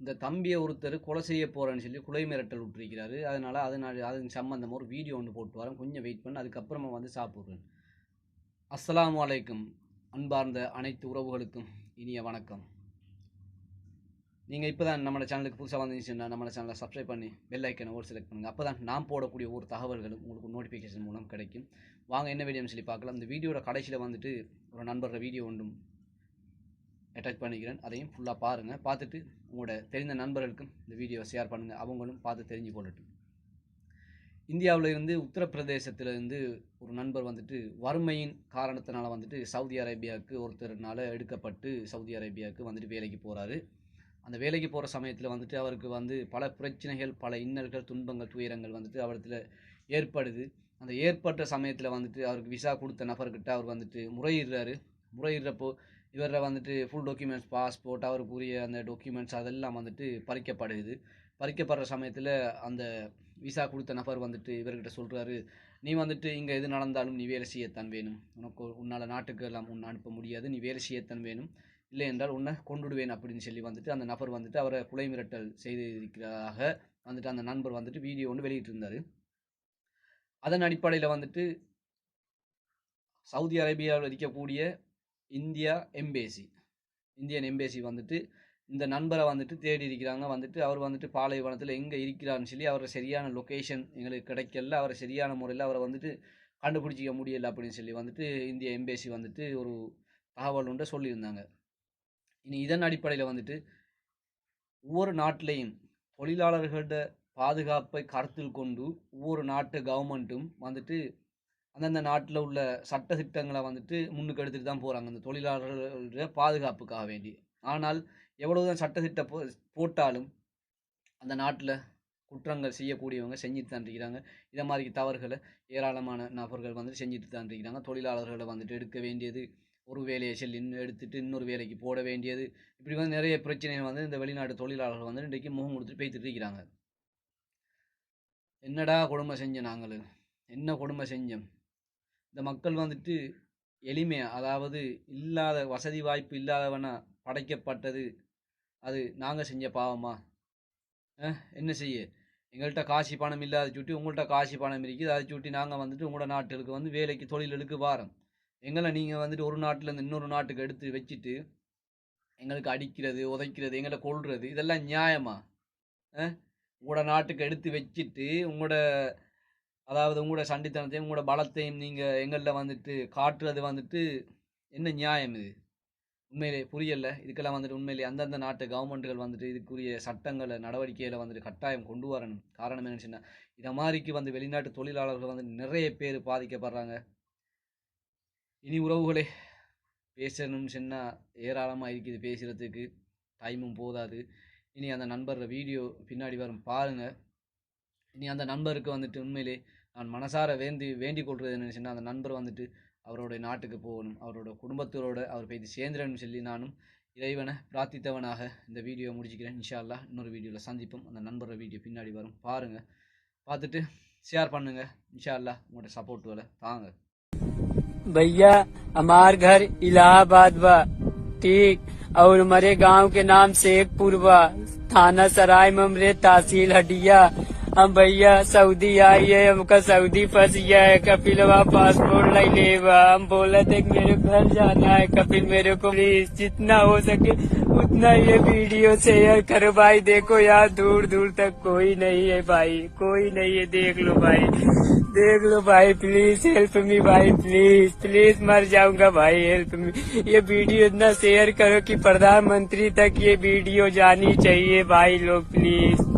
இந்த தம்பியை ஒருத்தர் கொலை செய்ய போகிறேன்னு சொல்லி குலை மிரட்டல் விட்டுருக்கிறாரு. அதனால் அதனால் அது சம்மந்தமாக ஒரு வீடியோ ஒன்று போட்டு வரேன். கொஞ்சம் வெயிட் பண்ணு. அதுக்கப்புறமா வந்து சாப்பிட்றேன். அஸ்ஸலாமு அலைக்கும். அன்பார்ந்த அனைத்து உறவுகளுக்கும் இனிய வணக்கம். நீங்கள் இப்போ தான் நம்ம சேனலுக்கு புதுசாக வந்துச்சுன்னா நம்ம சேனலை சப்ஸ்கிரைப் பண்ணி பெல் ஐக்கனை ஒரு செலக்ட் பண்ணுங்கள் அப்போ தான் நான் போடக்கூடிய ஒரு தகவல்களும் உங்களுக்கு நோட்டிஃபிகேஷன் மூலம் கிடைக்கும். வாங்க என்ன வீடியோன்னு சொல்லி பார்க்கலாம். இந்த வீடியோட கடைசியில் வந்துட்டு ஒரு நண்பரோட வீடியோ ஒன்றும் அட்டாச் பண்ணிக்கிறேன். அதையும் ஃபுல்லாக பாருங்கள் பார்த்துட்டு உங்களோட தெரிந்த நண்பர்களுக்கும் இந்த வீடியோவை ஷேர் பண்ணுங்கள் அவங்களும் பார்த்து தெரிஞ்சு கொள்ளட்டும். இந்தியாவில் இருந்து உத்தரப்பிரதேசத்திலிருந்து ஒரு நண்பர் வந்துட்டு வறுமையின் காரணத்தினால வந்துட்டு சவுதி அரேபியாவுக்கு ஒருத்தர்னால எடுக்கப்பட்டு சவுதி அரேபியாவுக்கு வந்துட்டு வேலைக்கு போகிறாரு அந்த வேலைக்கு போகிற சமயத்தில் வந்துட்டு அவருக்கு வந்து பல பிரச்சனைகள் பல இன்னல்கள் துன்பங்கள் துயரங்கள் வந்துட்டு அவரத்தில் ஏற்படுது. அந்த ஏற்பட்ட சமயத்தில் வந்துட்டு அவருக்கு விசா கொடுத்த நபர்கிட்ட அவர் வந்துட்டு முறையிடுறாரு. முறையிடுறப்போ இவரில் வந்துட்டு ஃபுல் டாக்குமெண்ட்ஸ் பாஸ்போர்ட் அவருக்குரிய அந்த டாக்குமெண்ட்ஸ் அதெல்லாம் வந்துட்டு பறிக்கப்படுது. பறிக்கப்படுற சமயத்தில் அந்த விசா கொடுத்த நபர் வந்துட்டு இவர்கிட்ட சொல்கிறாரு நீ வந்துட்டு இங்கே எது நடந்தாலும் நீ வேலை செய்யத்தான் வேணும். உனக்கு உன்னால் நாட்டுக்கு எல்லாம் உன்னை அனுப்ப முடியாது. நீ வேலை செய்யத்தான் வேணும். இல்லை என்றால் உன்னை கொண்டுடுவேன் அப்படின்னு சொல்லி வந்துட்டு அந்த நபர் வந்துட்டு அவரை குலை மிரட்டல் செய்திருக்கிறதாக வந்துட்டு அந்த நண்பர் வந்துட்டு வீடியோ ஒன்று வெளியிட்டிருந்தார். அதன் அடிப்படையில் வந்துட்டு சவுதி அரேபியாவில் இருக்கக்கூடிய இந்தியா எம்பேசி. இந்தியன் எம்பேசி வந்துட்டு இந்த நண்பரை வந்துட்டு தேடி இருக்கிறாங்க. வந்துட்டு அவர் வந்துட்டு பாலைவனத்தில் எங்கே இருக்கிறான்னு சொல்லி அவரை சரியான லொக்கேஷன் எங்களுக்கு கிடைக்கல. அவரை சரியான முறையில் அவரை வந்துட்டு கண்டுபிடிச்சிக்க முடியலை அப்படின்னு சொல்லி வந்துட்டு இந்திய எம்பேசி வந்துட்டு ஒரு தகவல் ஒன்றை சொல்லியிருந்தாங்க. இனி இதன் அடிப்படையில் வந்துட்டு ஒவ்வொரு நாட்டிலையும் தொழிலாளர்களோட பாதுகாப்பை கருத்தில் கொண்டு ஒவ்வொரு நாட்டு கவர்மெண்ட்டும் வந்துட்டு அந்தந்த நாட்டில் உள்ள சட்ட திட்டங்களை வந்துட்டு முன்னுக்கு எடுத்துகிட்டு தான் போகிறாங்க அந்த தொழிலாளர்களோட பாதுகாப்புக்காக வேண்டி. ஆனால் எவ்வளவுதான் சட்டத்திட்ட போ போட்டாலும் அந்த நாட்டில் குற்றங்கள் செய்யக்கூடியவங்க செஞ்சுட்டு தான் இருக்கிறாங்க. இதை மாதிரி தவறுகளை ஏராளமான நபர்கள் வந்துட்டு செஞ்சுட்டு தான் இருக்கிறாங்க. தொழிலாளர்களை வந்துட்டு எடுக்க வேண்டியது ஒரு வேலையை செல் இன்னும் எடுத்துட்டு இன்னொரு வேலைக்கு போட வேண்டியது. இப்படி வந்து நிறைய பிரச்சனைகள் வந்து இந்த வெளிநாட்டு தொழிலாளர்கள் வந்து இன்றைக்கு முகம் கொடுத்துட்டு பேத்துட்டு இருக்கிறாங்க. என்னடா கொடுமை செஞ்சோம் நாங்கள்? என்ன கொடுமை செஞ்சோம்? இந்த மக்கள் வந்துட்டு எளிமையாக அதாவது இல்லாத வசதி வாய்ப்பு இல்லாதவனா படைக்கப்பட்டது. அது நாங்கள் செஞ்ச பாவமா? என்ன செய்ய? எங்கள்கிட்ட காசி பணம் இல்லாத சுட்டி உங்கள்கிட்ட காசி பணம் இருக்குது. அதை சுட்டி நாங்கள் வந்துட்டு உங்களோட நாட்டுகளுக்கு வந்து வேலைக்கு தொழிலுக்கு வாரோம். எங்களை நீங்கள் வந்துட்டு ஒரு நாட்டிலேருந்து இன்னொரு நாட்டுக்கு எடுத்து வச்சுட்டு எங்களுக்கு அடிக்கிறது உதைக்கிறது எங்களை கொள்வது இதெல்லாம் நியாயமா? உங்களோட நாட்டுக்கு எடுத்து வச்சுட்டு உங்களோட அதாவது உங்களோட சண்டித்தனத்தையும் உங்களோட பலத்தையும் நீங்கள் எங்களில் வந்துட்டு காட்டுறது வந்துட்டு என்ன நியாயம் இது? உண்மையிலே புரியல. இதுக்கெல்லாம் வந்துட்டு உண்மையிலே அந்தந்த நாட்டு கவர்மெண்ட்டுகள் வந்துட்டு இதுக்குரிய சட்டங்களை நடவடிக்கைகளை வந்துட்டு கட்டாயம் கொண்டு வரணும். காரணம் என்னன்னு சொன்னால் இதை மாதிரிக்கு வந்து வெளிநாட்டு தொழிலாளர்கள் வந்து நிறைய பேர் பாதிக்கப்படுறாங்க. இனி உறவுகளே பேசணும்னு சொன்னால் ஏராளமாக இருக்குது பேசுகிறதுக்கு டைமும் போதாது. இனி அந்த நண்பரோட வீடியோ பின்னாடி வரும் பாருங்கள் இனி அந்த நண்பருக்கு வந்துட்டு உண்மையிலே நான் மனசார வேண்டி வேண்டிக் கொள்வது என்னன்னு சொன்னால் அந்த நண்பர் வந்துட்டு அவருடைய நாட்டுக்கு போகணும் அவரோட குடும்பத்தோட அவர் போய் சேர்ந்துடணும்னு சொல்லி நானும் இறைவனை பிரார்த்தித்தவனாக இந்த வீடியோ முடிச்சுக்கிறேன் இன்ஷா அல்லா இன்னொரு வீடியோவில் சந்திப்போம் அந்த நண்பரோட வீடியோ பின்னாடி வரும் பாருங்கள் பார்த்துட்டு ஷேர் பண்ணுங்கள் இன்ஷா அல்லா உங்களோட சப்போர்ட் வேலை தாங்க भैया हमार घर इलाहाबाद बा ठीक और हमारे गांव के नाम शेखपुर बा थाना सराय ममरे तहसील हडिया हम भैया सऊदी आई है हमका सऊदी फंस गया है। कपिलवा पासपोर्ट ले ले बा हम बोला थे मेरे घर जाना है। कपिल मेरे को प्लीज़ जितना हो सके उतना ये वीडियो शेयर करो भाई देखो यार दूर दूर तक कोई नहीं है भाई। कोई नहीं है, देख लो भाई। देख लो भाई प्लीज़ हेल्प मी भाई प्लीज़ प्लीज़ मर जाऊँगा भाई हेल्प मी ये वीडियो इतना शेयर करो कि प्रधानमंत्री तक ये वीडियो जानी चाहिए भाई लोग प्लीज़